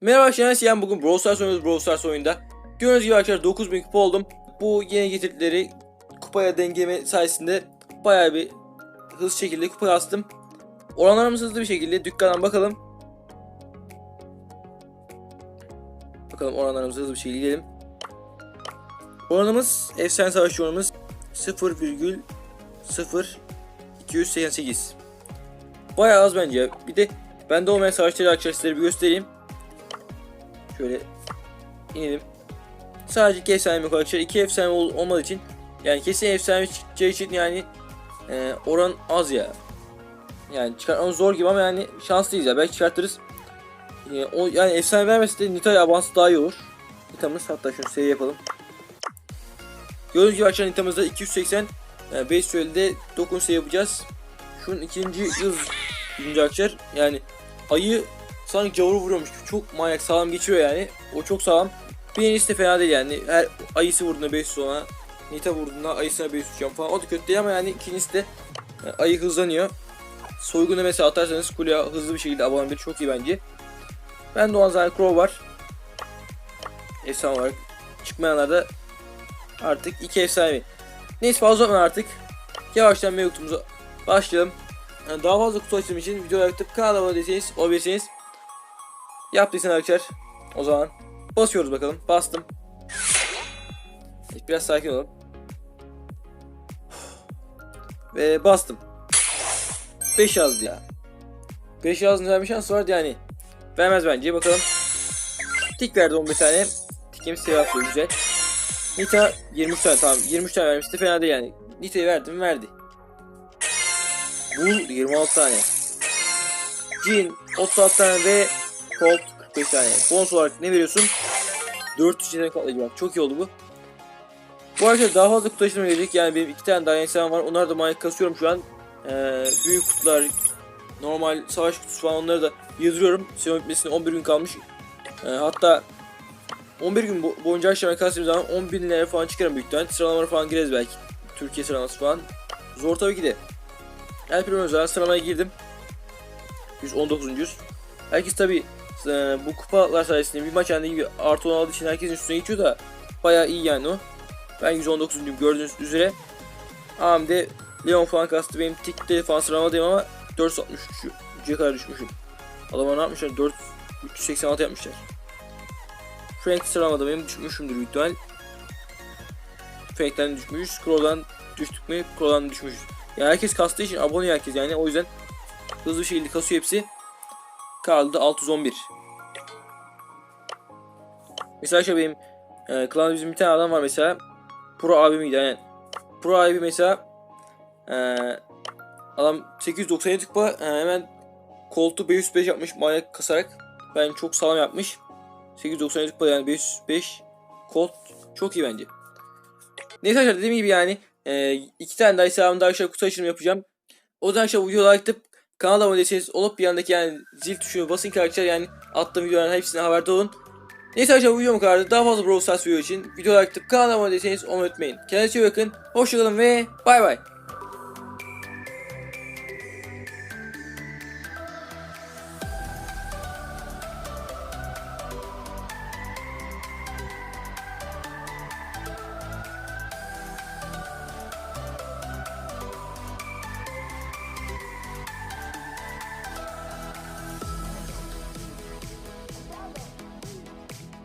Merhaba arkadaşlar yani bugün Brawl Stars oynuyoruz Brawl Stars oyunda. Gördüğünüz gibi arkadaşlar 9000 kupa oldum. Bu yeni getirdikleri kupaya dengeleme sayesinde bayağı bir hızlı şekilde kupa astım. Oranlarımız hızlı bir şekilde dükkandan bakalım. Bakalım oranlarımıza hızlı bir şekilde gidelim. Oranımız efsane savaşçı oranımız 0,0288. Bayağı az bence. Bir de bende olmayan savaşçıları arkadaşlar size bir göstereyim. Şöyle inelim. Sadece iki efsane yok arkadaşlar. İki efsane ol- olmadığı için yani kesin efsane çıkacağı için yani e, oran az ya. Yani çıkartmamız zor gibi ama yani şanslıyız ya. Belki çıkartırız. E, o, yani efsane vermesi de Nita'ya avansı daha iyi olur. Nita'mız hatta şunu seviye yapalım. Gördüğünüz gibi arkadaşlar Nita'mızda 280 yani 5 sürede dokun sayı yapacağız. Şunun ikinci yıl arkadaşlar yani ayı sanki gavuru vuruyormuş gibi çok manyak sağlam geçiyor yani. O çok sağlam. Birincisi de fena değil yani. Her ayısı vurduğunda 500 ona. Nita vurduğunda ayısına 500 uçacağım falan. O da kötü değil ama yani ikincisi de yani ayı hızlanıyor. Soygunu mesela atarsanız kuleye hızlı bir şekilde abone çok iyi bence. Ben Doğan Zahir Crow var. Efsane olarak. Çıkmayanlarda artık iki efsane. Neyse fazla uzatma artık. Yavaştan mevcutumuza başlayalım. Yani daha fazla kutu açılım için video yaptık. Kanala abone değilseniz olabilirsiniz. Yaptıysan arkadaşlar o zaman basıyoruz bakalım. Bastım. Biraz sakin olalım. Ve bastım. 5 yazdı ya. 5 yazdığında verme şansı vardı yani. Vermez bence bakalım. Tik verdi 15 tane. Tikimiz seviye atlıyor güzel. Nita 23 tane tamam 23 tane vermişti fena değil yani. Nita'yı verdim verdi. Bull 26 tane. Jin 36 tane ve Colt 45 tane. Bonus olarak ne veriyorsun? 400 yetenek patlayıcı bak. Çok iyi oldu bu. Bu arkadaşlar daha fazla kutu açılımı gelecek. Yani benim iki tane daha insan var. Onları da manyak kasıyorum şu an. Ee, büyük kutular, normal savaş kutusu falan onları da yazıyorum. Sezon bitmesine 11 gün kalmış. Ee, hatta 11 gün bo- boyunca aşağıya kastığım zaman 10 bin lira falan çıkarım büyük ihtimalle. Falan gireriz belki. Türkiye sıralaması falan. Zor tabii ki de. El Primo özel sıralamaya girdim. 119. Herkes tabi bu kupalar sayesinde bir maç halinde artı 10 aldığı için herkesin üstüne geçiyor da bayağı iyi yani o. Ben 119. gördüğünüz üzere. AMD Leon falan kastı benim tikte falan sıralamadayım ama 463'e kadar düşmüşüm. Adamlar ne yapmışlar? 4 386 yapmışlar. Frank sıralamada benim düşmüşümdür büyük ihtimal. Frank'ten düşmüşüz. Scroll'dan düştük mü? Scroll'dan düşmüşüz. Yani herkes kastığı için abone herkes yani o yüzden hızlı bir şekilde kasıyor hepsi. Kaldı 611. Mesela şöyle benim e, klanda bizim bir tane adam var mesela. Pro abi miydi yani. Pro abi mesela e, adam 897 kupa e, hemen koltuğu 505 yapmış manyak kasarak. Ben çok sağlam yapmış. 897 kupa yani 505 Colt çok iyi bence. Neyse arkadaşlar dediğim gibi yani e, iki tane daha hesabımda aşağı kutu açılımı yapacağım. O zaman aşağı videoyu like atıp kanala abone değilseniz olup bir yandaki yani zil tuşuna basın ki arkadaşlar yani attığım videoların hepsine haberdar olun. Neyse arkadaşlar bu videom kadardı. Daha fazla Brawl Stars video için video like atıp kanala abone değilseniz olmayı unutmayın. Kendinize iyi bakın. Hoşçakalın ve bay bay.